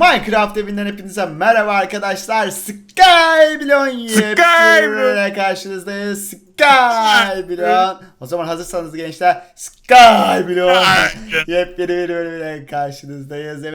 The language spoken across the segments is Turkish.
Minecraft evinden hepinize merhaba arkadaşlar. Skyblon yepyeni karşınızdayız. Skyblon. O zaman hazırsanız gençler Skyblon yepyeni bir bölümle karşınızdayız. Evet.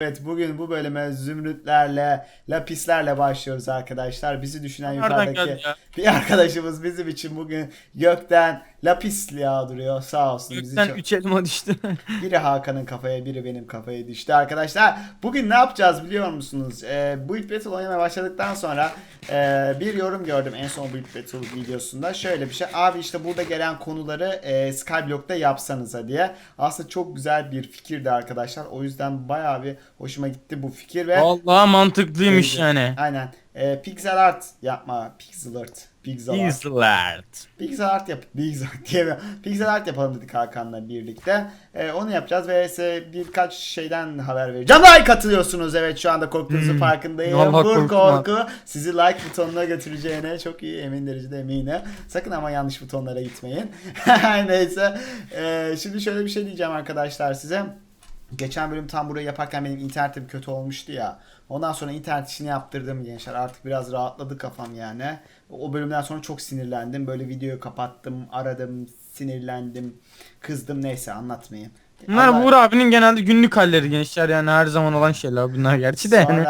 Evet bugün bu bölüme zümrütlerle, lapislerle başlıyoruz arkadaşlar. Bizi düşünen Nereden yukarıdaki bir arkadaşımız bizim için bugün gökten lapis yağdırıyor. Sağ olsun. bizi Gökten çok- 3 elma düştü. Biri Hakan'ın kafaya, biri benim kafaya düştü arkadaşlar. Bugün ne yapacağız biliyor musunuz? Ee, Build Battle oynamaya başladıktan sonra e, bir yorum gördüm en son Build Battle videosunda. Şöyle bir şey. Abi işte burada gelen konuları e, Skyblock'ta yapsanıza diye. Aslında çok güzel bir fikirdi arkadaşlar. O yüzden bayağı bir hoşuma gitti bu fikir ve Vallahi mantıklıymış yani. aynen e, pixel art yapma. Pixel art. Pixel art. Pixel art yap. Pixel art diyemiyorum. Pixel art yapalım dedik Hakan'la birlikte. Ee, onu yapacağız ve size birkaç şeyden haber vereceğim. Like katılıyorsunuz. Evet şu anda korktuğunuzun Hmm. farkındayım. Vallahi Bu korktum korku sizi like butonuna götüreceğine çok iyi emin derecede eminim. Sakın ama yanlış butonlara gitmeyin. Neyse. Ee, şimdi şöyle bir şey diyeceğim arkadaşlar size. Geçen bölüm tam burayı yaparken benim internetim kötü olmuştu ya. Ondan sonra internet işini yaptırdım gençler. Artık biraz rahatladı kafam yani. O bölümden sonra çok sinirlendim. Böyle videoyu kapattım, aradım, sinirlendim, kızdım neyse anlatmayayım. Bunlar Allah- Uğur abinin genelde günlük halleri gençler yani her zaman olan şeyler bunlar gerçi de yani.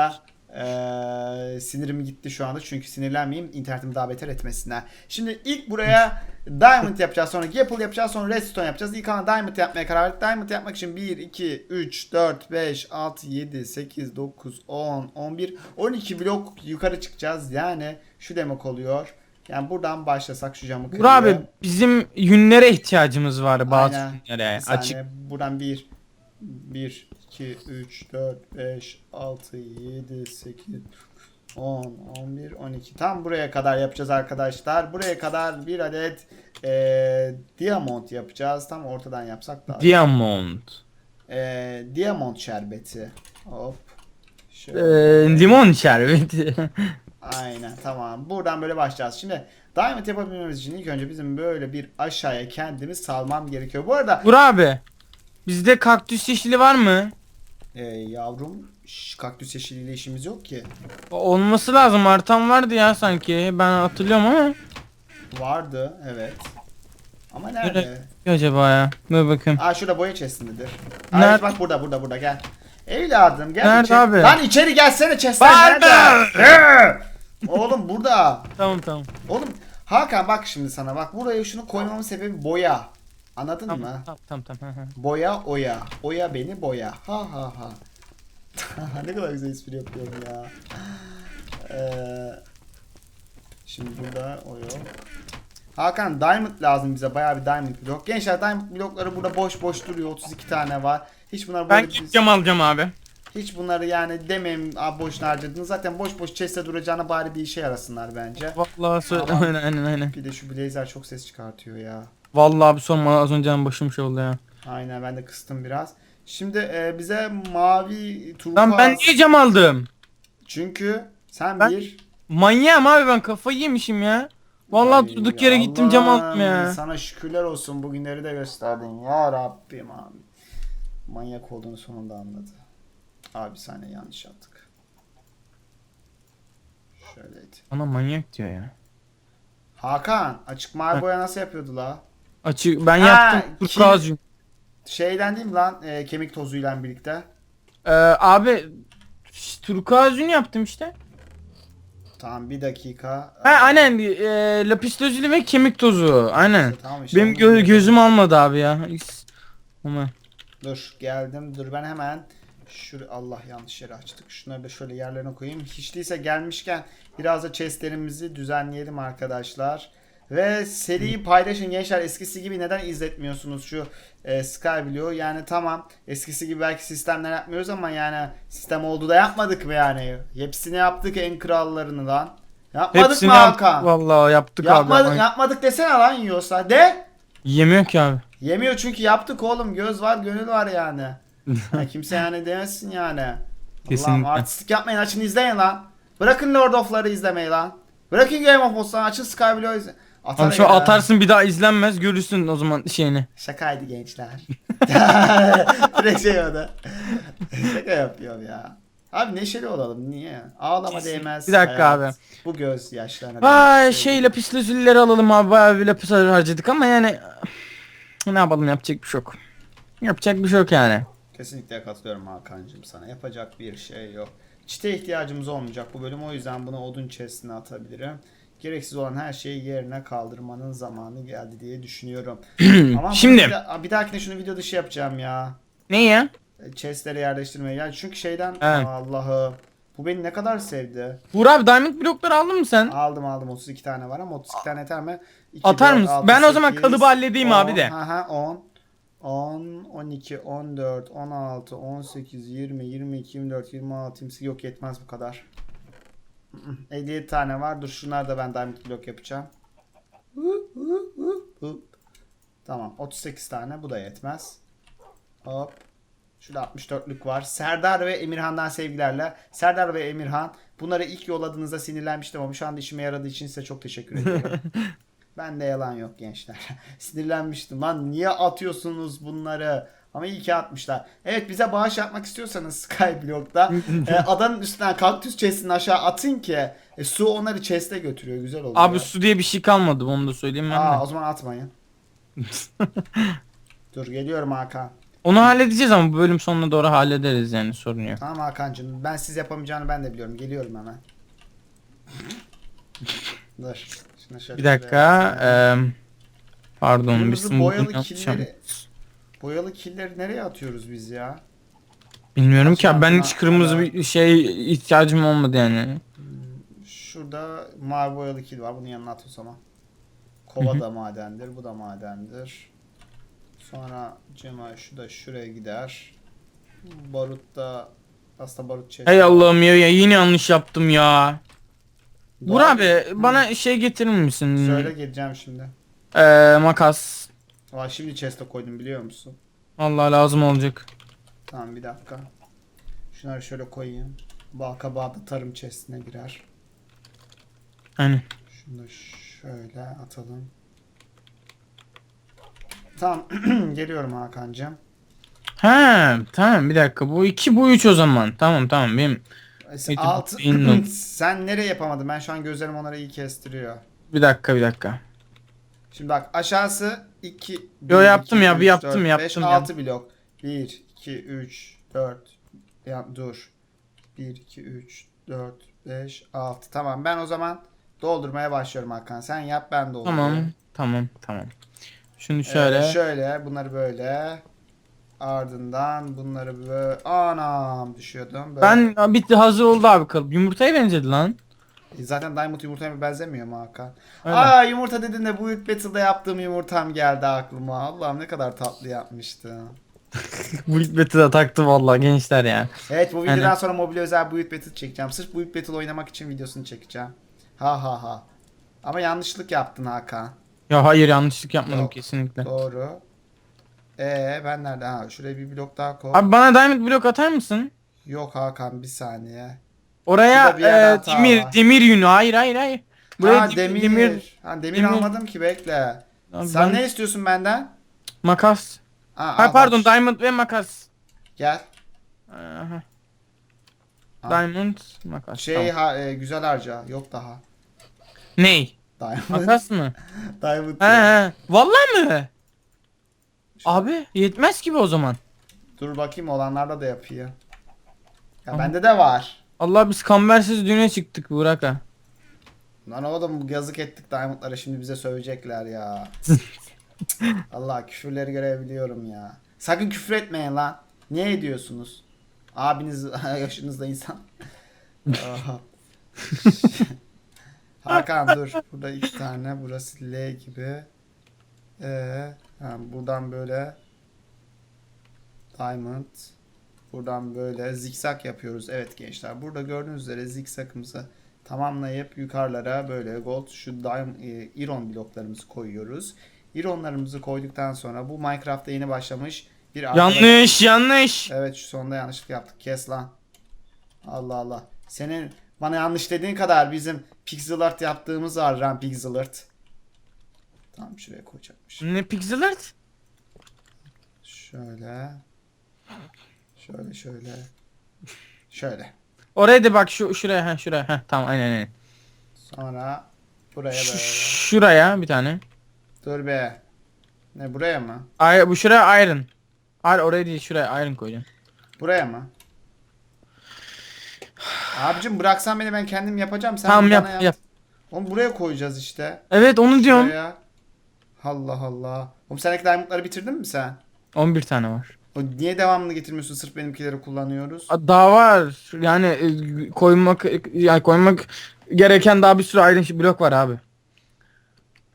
Eee, sinirim gitti şu anda çünkü sinirlenmeyeyim internetimi daha beter etmesinler. Şimdi ilk buraya Diamond yapacağız sonra Gapple yapacağız sonra Redstone yapacağız. İlk ana Diamond yapmaya karar verdik. Diamond yapmak için 1, 2, 3, 4, 5, 6, 7, 8, 9, 10, 11, 12 blok yukarı çıkacağız. Yani şu demek oluyor. Yani buradan başlasak şu camı kırıyor. abi bizim yünlere ihtiyacımız var bazı Aynen. yünlere Bir saniye, açık. Buradan 1 1 2 3 4 5 6 7 8 10 11 12 tam buraya kadar yapacağız arkadaşlar. Buraya kadar bir adet eee diamond yapacağız. Tam ortadan yapsak daha. Diamond. Eee diamond şerbeti. Hop. Şöyle. limon şerbeti. Aynen tamam. Buradan böyle başlayacağız. Şimdi diamond yapabilmemiz için ilk önce bizim böyle bir aşağıya kendimiz salmam gerekiyor. Bu arada Uğur abi bizde kaktüs yeşili var mı? Ee, yavrum şş, kaktüs yeşiliyle işimiz yok ki. Olması lazım artan vardı ya sanki ben hatırlıyorum ama. Vardı evet. Ama nerede? Ne acaba ya? Dur bakayım. Aa şurada boya chestindedir. Nerede? evet, bak burada burada burada gel. Evladım gel Nerede içeri. abi? Lan içeri gelsene chestler Vardı. nerede? Oğlum burada. Tamam tamam. Oğlum Hakan bak şimdi sana bak buraya şunu koymamın sebebi boya. Anladın Tamam mı? tamam tamam. tamam. Boya oya. Oya beni boya. Ha ha ha. ne kadar güzel espri yapıyorum ya. Ee, şimdi burada o yok. Hakan diamond lazım bize. Bayağı bir diamond blok. Gençler diamond blokları burada boş boş duruyor. 32 tane var. Hiç bunlar Ben gideceğim alacağım abi. hiç bunları yani demeyin abi boşuna harcadınız. Zaten boş boş chest'e duracağına bari bir işe yarasınlar bence. Vallahi söyle aynen aynen aynen. Bir de şu blazer çok ses çıkartıyor ya. Vallahi abi sorma az önce başım şey oldu ya. Aynen ben de kıstım biraz. Şimdi e, bize mavi turkuaz. Lan ben niye cam aldım? Çünkü sen Ben- bir Manyağım abi ben kafayı yemişim ya. Vallahi Ay, durduk yere gittim cam aldım Allah'ım, ya. Sana şükürler olsun bugünleri de gösterdin ya Rabbim abi. Manyak olduğunu sonunda anladı. Abi bir saniye yanlış yaptık. Şöyleydi. Bana manyak diyor ya. Hakan açık mavi boya nasıl yapıyordu la? Açık ben Ha, yaptım kim- yün. Şeyden değil mi lan e, kemik tozuyla birlikte? Ee, abi ş- turkuaz yün yaptım işte. Tamam bir dakika. Ha aynen e, lapis lazuli ve kemik tozu aynen. Tamam işte Benim onu gö- gözüm almadı abi ya. Ama Dur geldim. Dur ben hemen şu Allah yanlış yere açtık. Şunları da şöyle yerlerine koyayım. Hiç değilse gelmişken biraz da chestlerimizi düzenleyelim arkadaşlar. Ve seriyi paylaşın gençler. Eskisi gibi neden izletmiyorsunuz şu e, Skyblow? Yani tamam eskisi gibi belki sistemler yapmıyoruz ama yani sistem oldu da yapmadık mı yani? Hepsini yaptık en krallarını lan. Yapmadık hepsini mı Hakan? vallahi yaptık Yapmadık, abi. yapmadık desene lan yiyorsa. De! Yemiyor ki abi. Yemiyor çünkü yaptık oğlum. Göz var, gönül var yani. Ha, kimse yani demezsin yani. Allah'ım artistik yapmayın açın izleyin lan. Bırakın Lord of'ları izlemeyi lan. Bırakın Game of Thrones'ları açın Skyblow izle. Atar Abi şu ya. atarsın bir daha izlenmez görürsün o zaman şeyini. Şakaydı gençler. Direkt şey o da. Şaka yapıyorum ya. Abi neşeli olalım niye? Ağlama değmez. Bir dakika hayat. abi. Bu göz yaşlarına. Vay değmez. şey lapis lazullileri alalım abi bayağı bir lapis harcadık ama yani ne yapalım yapacak bir şey yok. Yapacak bir şey yok yani. Kesinlikle katılıyorum Hakan'cığım sana. Yapacak bir şey yok. Çite ihtiyacımız olmayacak bu bölüm. O yüzden bunu odun chest'ine atabilirim. Gereksiz olan her şeyi yerine kaldırmanın zamanı geldi diye düşünüyorum. Ama Şimdi. bir, da- bir dahakine şunu video dışı yapacağım ya. Ne ya? E, Chest'lere yerleştirmeyi. Ya çünkü şeyden Evet. Allah'ım. Bu beni ne kadar sevdi. Uğur abi diamond blokları aldın mı sen? Aldım aldım 32 tane var ama 32 tane yeter mi? 2, Atar mısın? Ben o zaman kalıbı halledeyim abi de. Aha 10. 10, 12, 14, 16, 18, 20, 22, 24, 26, 28 yok yetmez bu kadar. 57 tane var. Dur şunlar da ben diamond blok yapacağım. Tamam 38 tane bu da yetmez. Hop. Şurada 64'lük var. Serdar ve Emirhan'dan sevgilerle. Serdar ve Emirhan bunları ilk yolladığınızda sinirlenmiştim ama şu anda işime yaradığı için size çok teşekkür ediyorum. ben de yalan yok gençler. Sinirlenmiştim lan niye atıyorsunuz bunları? Ama iyi ki atmışlar. Evet bize bağış yapmak istiyorsanız Skyblock'ta e, adanın üstünden kaktüs chest'ini aşağı atın ki e, su onları chest'e götürüyor. Güzel oluyor. Abi su diye bir şey kalmadı onu da söyleyeyim ben Aa, de. o zaman atmayın. Dur geliyorum Hakan. Onu halledeceğiz ama bu bölüm sonuna doğru hallederiz yani sorun yok. Tamam Hakan'cığım ben siz yapamayacağını ben de biliyorum. Geliyorum hemen. Dur. Şunu şöyle Bir dakika. eee, pardon bir Kırmızı boyalı yapacağım. killeri Boyalı killeri nereye atıyoruz biz ya? Bilmiyorum ki abi ben hiç kırmızı bir şey ihtiyacım olmadı yani. Şurada mavi boyalı kil var. Bunun yanına at o zaman. Kova da madendir. Bu da madendir. Sonra cema şu da şuraya gider. Barut da aslında barut çeşidi. Hey Allah'ım ya, ya yine yanlış yaptım ya. Doğal- Burak abi bana şey getirir misin? Söyle geleceğim şimdi. Eee, makas. Aa, şimdi chest'e koydum biliyor musun? Vallahi lazım olacak. Tamam bir dakika. Şunları şöyle koyayım. Bal kabağı da tarım chest'ine girer. Hani. Şunu da şöyle atalım. Tamam geliyorum Hakan'cığım. Ha tamam bir dakika bu iki bu üç o zaman. Tamam tamam benim Es- Peki, Alt, bilmiyorum. sen nereye yapamadın? Ben şu an gözlerim onları iyi kestiriyor. bir dakika bir dakika. Şimdi bak aşağısı 2 Yo, yaptım ya, bir yaptım, yaptım 5 ya. 6 blok. 1 2 3 4 ya dur. 1 2 3 4 5 6. Tamam ben o zaman doldurmaya başlıyorum Hakan. Sen yap ben doldurayım. Tamam tamam tamam. Şunu Ee, şöyle. şöyle bunları böyle. Ardından bunları böyle anam düşüyordum. Böyle. Ben bitti hazır oldu abi kalıp. Yumurtaya benzedi lan. Zaten Diamond yumurtaya benzemiyor mu Hakan? Aa yumurta dedin de bu ilk Battle'da yaptığım yumurtam geldi aklıma. Allah'ım ne kadar tatlı yapmıştı. Bu ilk beti de taktı vallahi gençler ya. Evet bu videodan Aynen. sonra mobil özel Build Battle çekeceğim. Sırf Build Battle oynamak için videosunu çekeceğim. Ha ha ha. Ama yanlışlık yaptın Hakan. Ya hayır yanlışlık yapmadım Yok. kesinlikle. Doğru. Ee ben nerede? Ha şuraya bir blok daha koy. Abi bana diamond blok atar mısın? Yok Hakan bir saniye. Oraya Şurada bir yerde e, hata demir var. demir yünü. Hayır hayır hayır. Buraya ha dem- demir. demir Ha, demir, demir. almadım ki bekle. Abi Sen ben- ne istiyorsun benden? makas. Ha, Ha al pardon bak. diamond ve makas. Gel. Aha. Al. Diamond makas. Şey tamam. ha, e, güzel harca. Yok daha. Ney? Diamond. Makas mı? Diamond. he he. Vallahi mi? Abi yetmez gibi o zaman. Dur bakayım olanlarda da yapıyor. Ya Tamam. bende de var. Allah biz kambersiz düğüne çıktık Burak'a. Lan oğlum yazık ettik Diamond'lara şimdi bize sövecekler ya. Allah küfürleri görebiliyorum ya. Sakın küfür etmeyin lan. Niye ediyorsunuz? Abiniz yaşınızda insan. Hakan dur. Burada iki tane. Burası L gibi. Ee, ha, buradan böyle Diamond. Buradan böyle zikzak yapıyoruz. Evet gençler. Burada gördüğünüz üzere zikzakımızı tamamlayıp yukarılara böyle gold şu diamond, e, iron bloklarımızı koyuyoruz. Ironlarımızı koyduktan sonra bu Minecraft'ta yeni başlamış bir arkadaş- Yanlış yanlış. Evet şu sonunda yanlışlık yaptık. Kes lan. Allah Allah. Senin bana yanlış dediğin kadar bizim pixel art yaptığımız var Ram pixel art. Tamam şuraya koyacakmış. Ne pixel art? Şöyle. Şöyle şöyle. Şöyle. Oraya da bak şu şuraya ha şuraya ha tamam aynen aynen. Sonra buraya Ş- böyle. şuraya bir tane. Dur be. Ne buraya mı? Ay bu şuraya iron. Hayır oraya değil şuraya iron koyacaksın. Buraya mı? Abicim bıraksan beni ben kendim yapacağım. Sen Tamam bana yap yap. Oğlum buraya koyacağız işte. Evet onu diyorum. Şuraya. Allah Allah. Oğlum sendeki diamondları bitirdin mi sen? 11 tane var. Niye devamını getirmiyorsun? Sırf benimkileri kullanıyoruz. Daha var. Yani e, koymak yani koymak gereken daha bir sürü iron blok var abi.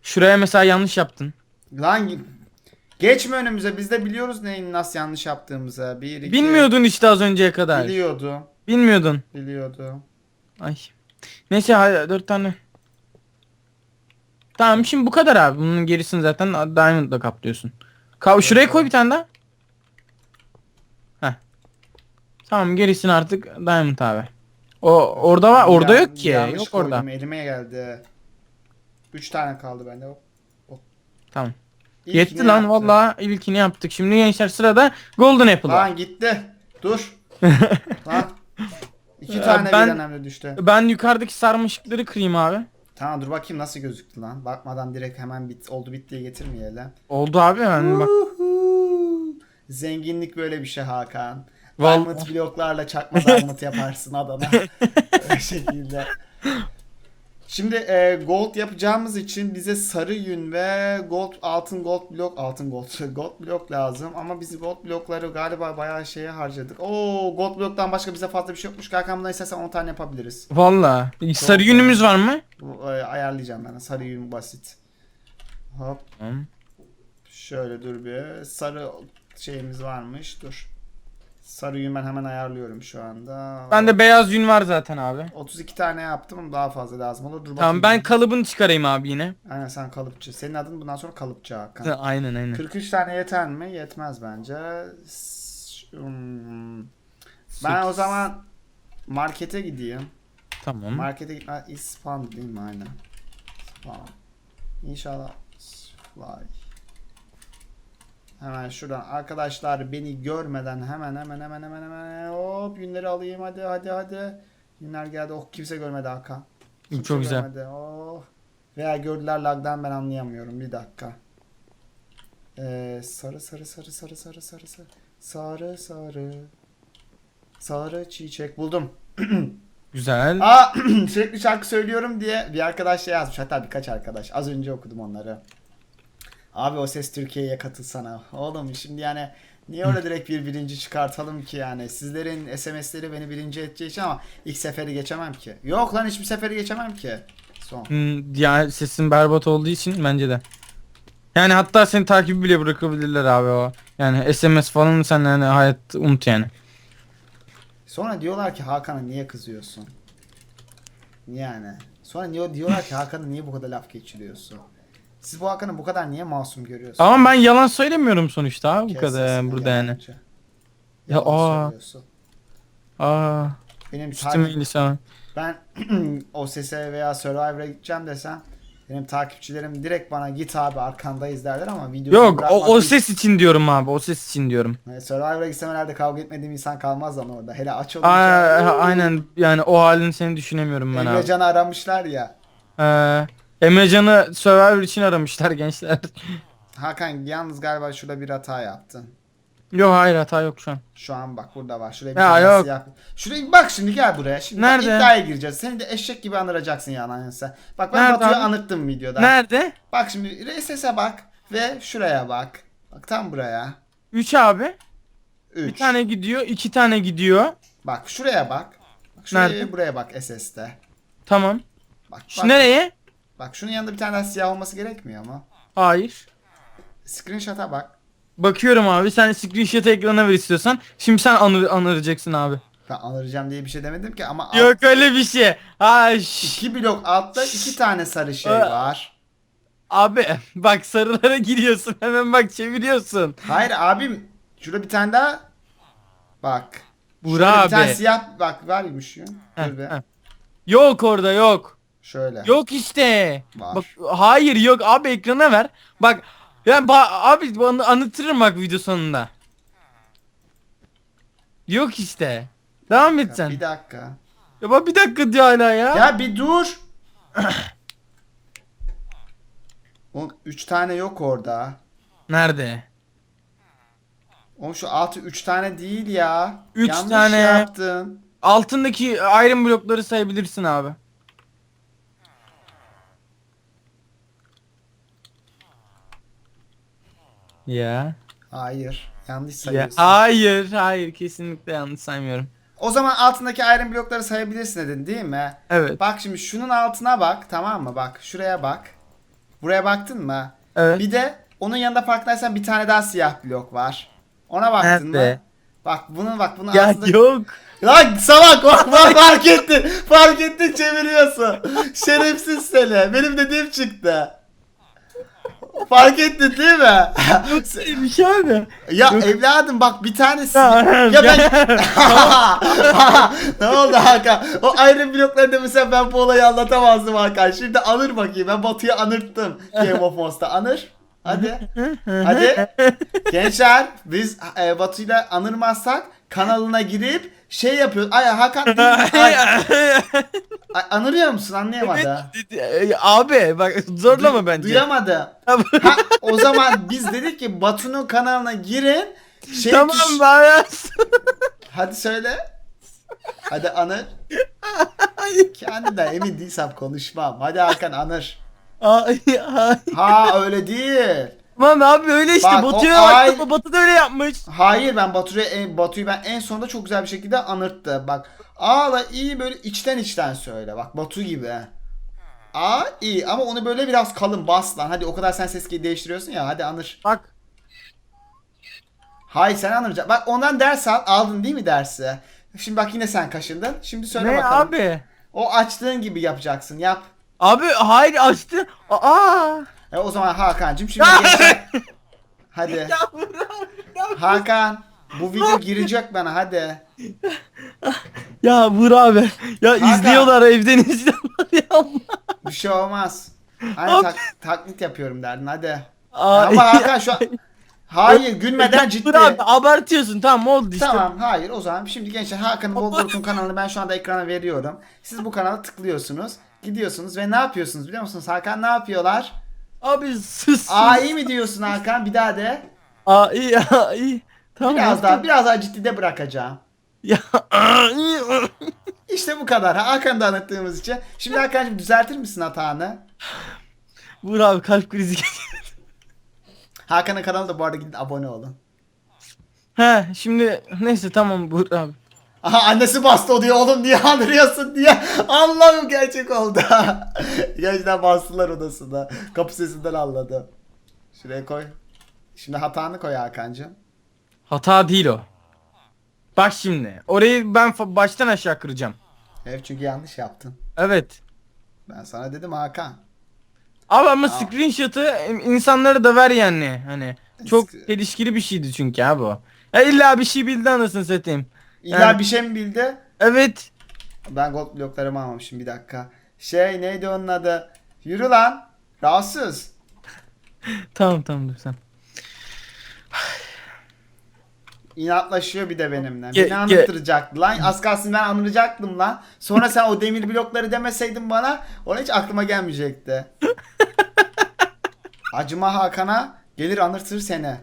Şuraya mesela yanlış yaptın. Lan geçme önümüze. Biz de biliyoruz neyin nasıl yanlış yaptığımızı. Bir, iki, Bilmiyordun işte az önceye kadar. Biliyordu. Bilmiyordun. Biliyordu. Ay. Neyse hadi 4 tane. Tamam şimdi bu kadar abi. Bunun gerisini zaten diamond'la kaplıyorsun. Ka şuraya koy bir tane daha. Tamam gerisini artık diamond abi. O orada var orada Ya- yok ki. yanlış Yok orada. Elime geldi. 3 tane kaldı bende. Hop. Tamam. İlkini Yetti lan yaptım. vallahi ilkini yaptık. Şimdi gençler sırada Golden Apple var. Lan gitti. Dur. lan. İki Ee, tane ben- birden hem de düştü. Ben yukarıdaki sarmaşıkları kırayım abi. Tamam dur bakayım nasıl gözüktü lan. Bakmadan direkt hemen bit oldu bittiye getirmeyelim. Oldu abi ben bak. Uhu. Zenginlik böyle bir şey Hakan. Diamond bloklarla çakma diamond yaparsın Adana. Öyle şekilde. Şimdi e, gold yapacağımız için bize sarı yün ve gold altın gold blok altın gold gold blok lazım ama biz gold blokları galiba bayağı şeye harcadık. Oo gold bloktan başka bize fazla bir şey yokmuş. Hakan bundan istersen 10 tane yapabiliriz. Vallahi. Sarı yünümüz var mı? E, ayarlayacağım ben. Sarı yün basit. Hop Tamam. Şöyle dur bir. Sarı şeyimiz varmış. Dur. Sarı yün ben hemen ayarlıyorum şu anda. Bende beyaz yün var zaten abi. 32 tane yaptım ama daha fazla lazım olur. Dur Tamam bakayım. ben kalıbını çıkarayım abi yine. Aynen sen kalıpçı. Senin adın bundan sonra kalıpçı Hakan. Aynen aynen. 43 tane yeter mi? Yetmez bence. S- hmm. Ben o zaman markete gideyim. Tamam. Markete gitme ispan değil mi? Aynen. Tamam. İnşallah. Fly. Hemen şuradan arkadaşlar beni görmeden hemen hemen hemen hemen hemen hop günleri alayım hadi hadi hadi. Günler geldi. Oh kimse görmedi Hakan. Kimse Çok güzel. görmedi. Oh. Veya gördüler lagdan ben anlayamıyorum. Bir dakika. Ee, sarı sarı sarı sarı sarı sarı sarı sarı sarı sarı çiçek buldum. Güzel. Aa sürekli şarkı söylüyorum diye bir arkadaş şey yazmış. Hatta birkaç arkadaş. Az önce okudum onları. Abi o ses Türkiye'ye katılsana. Oğlum şimdi yani niye öyle direkt bir birinci çıkartalım ki yani. Sizlerin SMS'leri beni birinci edeceği için ama ilk seferi geçemem ki. Yok lan hiçbir seferi geçemem ki. Son. Hmm, ya sesin berbat olduğu için bence de. Yani hatta seni takibi bile bırakabilirler abi o. Yani SMS falan sen yani hayat unut yani. Sonra diyorlar ki Hakan'a niye kızıyorsun? Yani. Sonra niye diyorlar ki Hakan'a niye bu kadar laf geçiriyorsun? Siz bu Hakan'ı bu kadar niye masum görüyorsunuz? Ama ben yalan söylemiyorum sonuçta abi bu kadar sesini, burada yani. yalancı. Ya, Yalan aa. söylüyorsun. Aa, Benim üstüme takip, insan. ben o sese veya Survivor'a gideceğim desem benim takipçilerim direkt bana git abi arkandayız derler ama videosunu Yok o, o ses için diyorum abi o ses için diyorum. Yani Survivor'a gitsem herhalde kavga etmediğim insan kalmaz ama orada. Hele aç olunca. Aa, aynen yani o halini seni düşünemiyorum ben abi. Emrecan'ı aramışlar ya. Ee, Emrecan'ı Survivor için aramışlar gençler. Hakan yalnız galiba şurada bir hata yaptın. yok hayır hata yok şu an. Şu an bak burada var. Şuraya bir Ya tane yok. siyah- Şuraya bak şimdi gel buraya. Şimdi bak Nerede? iddiaya gireceğiz. Seni de eşek gibi anıracaksın yani sen. Bak ben Nerede Batu'yu abi? anırttım videoda. Nerede? Bak şimdi RSS'e bak ve şuraya bak. Bak tam buraya. 3 abi. 3. Bir tane gidiyor, iki tane gidiyor. Bak şuraya bak. Bak şuraya Nerede? buraya bak SS'te. Tamam. Bak Şu bak. nereye? Bak şunun yanında bir tane daha siyah olması gerekmiyor mu? Hayır. Screenshot'a bak. Bakıyorum abi sen screenshot ekrana ver istiyorsan. Şimdi sen anır, anıracaksın abi. Ben anıracağım diye bir şey demedim ki ama alt- Yok öyle bir şey. Ha, şş. iki blok altta iki tane sarı şey var. Abi bak sarılara giriyorsun hemen bak çeviriyorsun. Hayır abim şurada bir tane daha bak. Buğra Şurada Bir tane abi. siyah bak Dur be. heh. Yok orada yok. Şöyle. Yok işte. Var. Bak hayır yok abi ekrana ver. Bak ya ba- abi bana anlatırım bak video sonunda. Yok işte. Devam et sen. Bir dakika. Ya bak bir dakika diyor hala ya. Ya bir dur. Oğlum 3 tane yok orada. Nerede? Oğlum şu altı 3 tane değil ya. Üç Yanlış tane. yaptın. Altındaki iron blokları sayabilirsin abi. Ya. Hayır. Yanlış ya. sayıyorsun. Hayır, hayır kesinlikle yanlış saymıyorum. O zaman altındaki iron blokları sayabilirsin dedin değil mi? Evet. Bak şimdi şunun altına bak tamam mı? Bak şuraya bak. Buraya baktın mı? Evet. Bir de onun yanında farkındaysan bir tane daha siyah blok var. Ona baktın Nerede? mı? Bak bunun bak bunun Ya altında... yok. Lan salak bak bak fark ettin. Fark ettin çeviriyorsun. Şerefsiz seni. Benim dediğim çıktı. Fark ettin değil mi? Bir şey abi. ya evladım bak bir tanesi. Ya, ya ben... ne oldu Hakan? O ayrı bloklarda mesela ben bu olayı anlatamazdım Hakan. Şimdi anır bakayım. Ben Batu'yu anırttım Game of Thrones'ta. Anır. Hadi. Hadi. Gençler biz e, Batu'yla anırmazsak kanalına girip şey yapıyor. Ay Hakan ay, ay, anırıyor musun? Anlayamadı. abi bak zorlama bence. Duyamadı. Ha, o zaman biz dedik ki Batu'nun kanalına girin. Şey tamam tuş- ben. Hadi söyle. Hadi anır. Kendimden emin değilsem konuşmam. Hadi Hakan anır. Ay, ay. Ha öyle değil. Tamam abi öyle işte. Bak, o Batu'ya ay- baktım Batu da öyle yapmış. Hayır ben Batu'yu en, Batu'yu ben en sonunda çok güzel bir şekilde anırttı. Bak A'la iyi böyle içten içten söyle. Bak Batu gibi. A iyi ama onu böyle biraz kalın bas lan. Hadi o kadar sen ses değiştiriyorsun ya. Hadi anır. Bak. Hayır sen anıracaksın. Bak ondan ders al. Aldın değil mi dersi? Şimdi bak yine sen kaşındın. Şimdi söyle ne bakalım. abi? O açtığın gibi yapacaksın. Yap. Abi hayır açtı. Aa. E o zaman Hakan'cığım şimdi gençler- Hadi. Ya Burak, Hakan bu video girecek bana hadi. Ya Burak abi. Ya Hakan. izliyorlar evden izliyorlar ya Allah. Bir şey olmaz. Hani Abi. tak- taklit yapıyorum derdin hadi. Aa, Ama Hakan şu an... Hayır gülmeden ciddi. Burak abi abartıyorsun tamam oldu işte. Tamam hayır o zaman şimdi gençler Hakan'ın Bolborot'un kanalını ben şu anda ekrana veriyorum. Siz bu kanala tıklıyorsunuz. Gidiyorsunuz ve ne yapıyorsunuz biliyor musunuz? Hakan ne yapıyorlar? Abi sus. İyi mi diyorsun Hakan? Bir daha de. Aa, iyi. Tamam. Biraz daha biraz daha ciddide bırakacağım. Ya iyi. İşte bu kadar. Hakan'ı da anlattığımız için. Şimdi Hakan'cığım düzeltir misin hatanı? Burak abi kalp krizi geçirdi. Hakan'ın kanalına da bu arada gidin abone olun. He şimdi neyse tamam Burak abi. Aha annesi bastı o diyor oğlum niye andırıyorsun diye. Allah'ım gerçek oldu. Gerçekten bastılar odasında. Kapı sesinden anladı. Şuraya koy. Şimdi hatanı koy Hakan'cığım. Hata değil o. Bak şimdi. Orayı ben baştan aşağı kıracağım. Evet çünkü yanlış yaptın. Evet. Ben sana dedim Hakan. Abi ama Aa. screenshot'ı insanlara da ver yani. Hani çok Sk- çelişkili bir şeydi çünkü abi o. Ya illa bir şey bildi anasını satayım. İlla Yani- bir şey mi bildi? Evet. Ben gold bloklarımı almamışım bir dakika. Şey neydi onun adı? Yürü lan. Rahatsız. Tamam tamam dur sen. İnatlaşıyor bir de benimle. Ge- Beni anlattıracaktı lan. Az kalsın ben anlayacaktım lan. Sonra sen o demir blokları demeseydin bana ona hiç aklıma gelmeyecekti. Acıma Hakan'a gelir anırtır seni.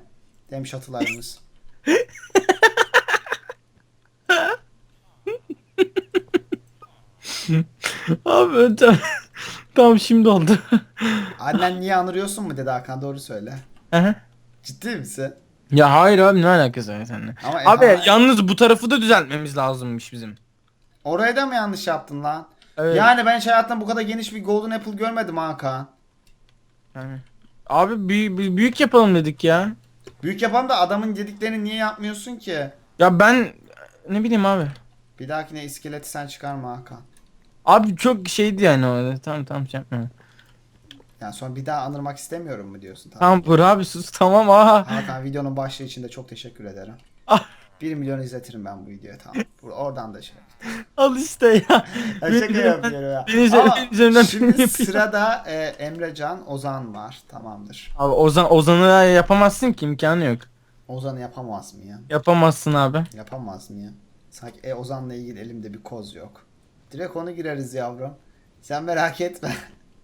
Demiş atılarımız. Abi tamam. tamam şimdi oldu. Annen niye anırıyorsun mu dedi Hakan doğru söyle. Aha. Ciddi misin? ya hayır abi ne alakası var seninle? Ama Abi ama- yalnız bu tarafı da düzeltmemiz lazımmış bizim. Oraya da mı yanlış yaptın lan? Evet. Yani ben hiç hayatımda bu kadar geniş bir golden apple görmedim Hakan. Yani. Abi büyük, büyük yapalım dedik ya. Büyük yapan da adamın dediklerini niye yapmıyorsun ki? Ya ben ne bileyim abi. Bir dahakine iskeleti sen çıkarma Hakan. Abi çok şeydi yani o. Tamam tamam şey yapma. Yani sonra bir daha anırmak istemiyorum mu diyorsun? Tamam. Burak abi sus tamam aha. Hakan videonun başlığı için de çok teşekkür ederim. 1 milyon izletirim ben bu videoya tamam. Bu- Oradan da şey. Al işte ya. Ya Benim şaka üzerimden- yapıyorum ya. benim üzerimden- Ama benim üzerimden şimdi yapıyor. sırada e, Emrecan, Ozan var. Tamamdır. Abi Ozan Ozan'ı yapamazsın ki imkanı yok. Ozan yapamaz mı ya? Yapamazsın abi. Yapamaz mı ya? Sanki e, Ozan'la ilgili elimde bir koz yok. Direkt onu gireriz yavrum. Sen merak etme.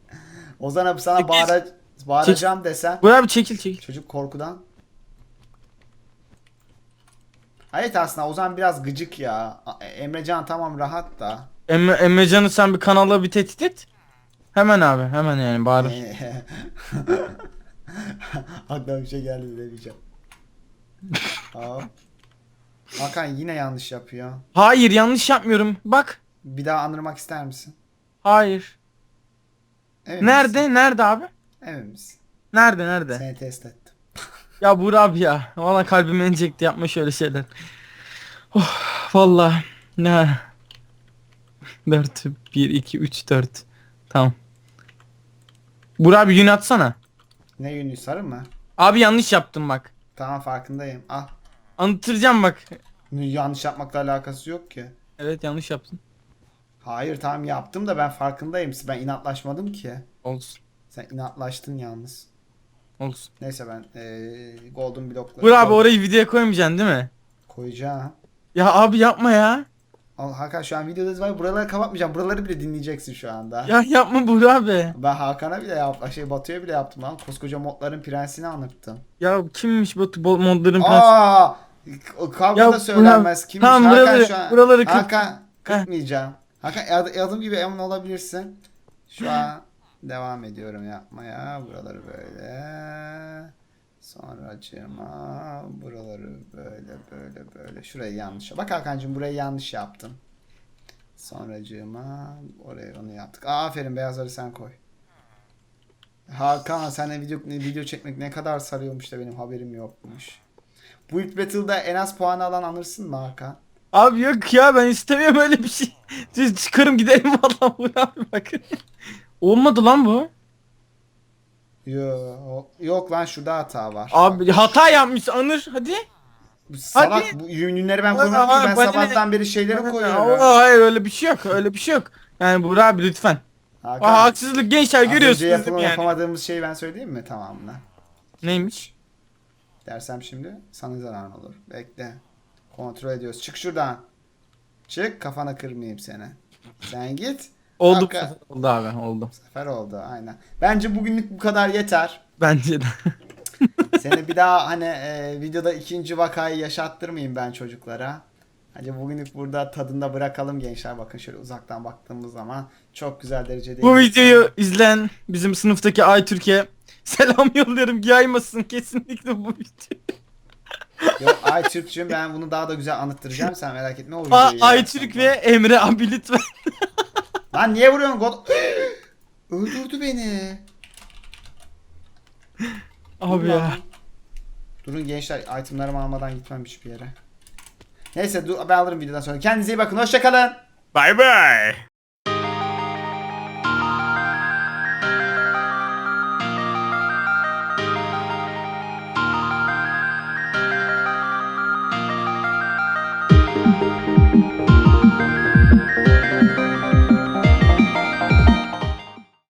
Ozan abi sana Çekil. bağıra, bağıracağım desen Bu abi çekil çekil. çocuk korkudan. Evet aslında Ozan biraz gıcık ya. Emrecan tamam rahat da. Emme, Emrecan'ı sen bir kanalla bir tehdit et. Hemen abi hemen yani bağırır. Aklıma bir şey geldi demeyeceğim. Hakan yine yanlış yapıyor. Hayır yanlış yapmıyorum. Bak. Bir daha anırmak ister misin? Hayır. Emin Nerede? Nerede abi? Misin? Nerede nerede? Seni test ettim. Ya Buğra abi ya. Valla kalbime inecekti yapma şöyle şeyler. Oh, valla. Ne? 4, 1, 2, 3, 4. Tamam. Buğra abi yün atsana. Ne yünlü sarı mı? Abi yanlış yaptım bak. Tamam farkındayım. Al. Anlatıracağım bak. Yanlış yapmakla alakası yok ki. Evet yanlış yaptın. Hayır tamam yaptım da ben farkındayım. Ben inatlaşmadım ki. Olsun. Sen inatlaştın yalnız. Olsun. Neyse ben eee golden blokları Buğra abi orayı videoya koymayacaksın değil mi? koyacağım. Ya abi yapma ya. Al Hakan şu an videodayız var. Buraları kapatmayacağım. Buraları bile dinleyeceksin şu anda. Ya yapma Buğra abi. Ben Hakan'a bile yaptım. Şey Batu'ya bile yaptım lan. Koskoca modların prensini anlattım. Ya kimmiş bu bu modların prensi? Aa! O kavga da söylenmez. Kimmiş? tamam, Hakan buraları- şu an. buraları Hakan kırpmayacağım. Hakan ad- adım gibi emin olabilirsin. Şu an devam ediyorum yapmaya. Buraları böyle. Sonra acıma. Buraları böyle böyle böyle. Şurayı yanlış. Bak Hakan'cığım burayı yanlış yaptın. Sonracığıma oraya onu yaptık. Aferin beyazları sen koy. Hakan seninle video, video çekmek ne kadar sarıyormuş da benim haberim yokmuş. Bu ilk battle'da en az puan alan anırsın mı Hakan? Abi yok ya ben istemiyorum öyle bir şey. Siz çıkarım gidelim vallahi Buğra abi bak. Olmadı lan bu. Yok, yok lan şurada hata var. Abi hata yapmış Anır hadi. Bu salak hadi. bu ürünleri ben koymadım ki ben sabahtan beri şeyleri koyuyorum. Aa, hayır öyle bir şey yok öyle bir şey yok. Yani Buğra abi lütfen. Hakan, Aa, haksızlık gençler az önce görüyorsunuz değil yapılan yani? yapamadığımız şeyi ben söyleyeyim mi tamamına? Neymiş? Dersem şimdi sana zarar olur. Bekle. Kontrol ediyoruz. Çık şuradan. Çık kafana kırmayayım seni. Sen git. Oldu bu sefer oldu abi oldu. Sefer oldu aynen. Bence bugünlük bu kadar yeter. Bence de. Seni bir daha hani e, videoda ikinci vakayı yaşattırmayayım ben çocuklara. Hadi bugünlük burada tadında bırakalım gençler. Bakın şöyle uzaktan baktığımız zaman çok güzel derecede. bu videoyu izleyen bizim sınıftaki Ay Türkiye selam yolluyorum yaymasın kesinlikle bu video. Yok Ay Türkçüm ben bunu daha da güzel anlattıracağım. Sen merak etme o videoyu. Ay yersen Türk de. ve Emre abi lütfen. Lan niye vuruyorsun? God... Öldürdü beni. Abi ya. Durun gençler itemlarımı almadan gitmem hiçbir yere. Neyse dur, ben alırım videodan sonra. Kendinize iyi bakın. Hoşçakalın. Bay bay.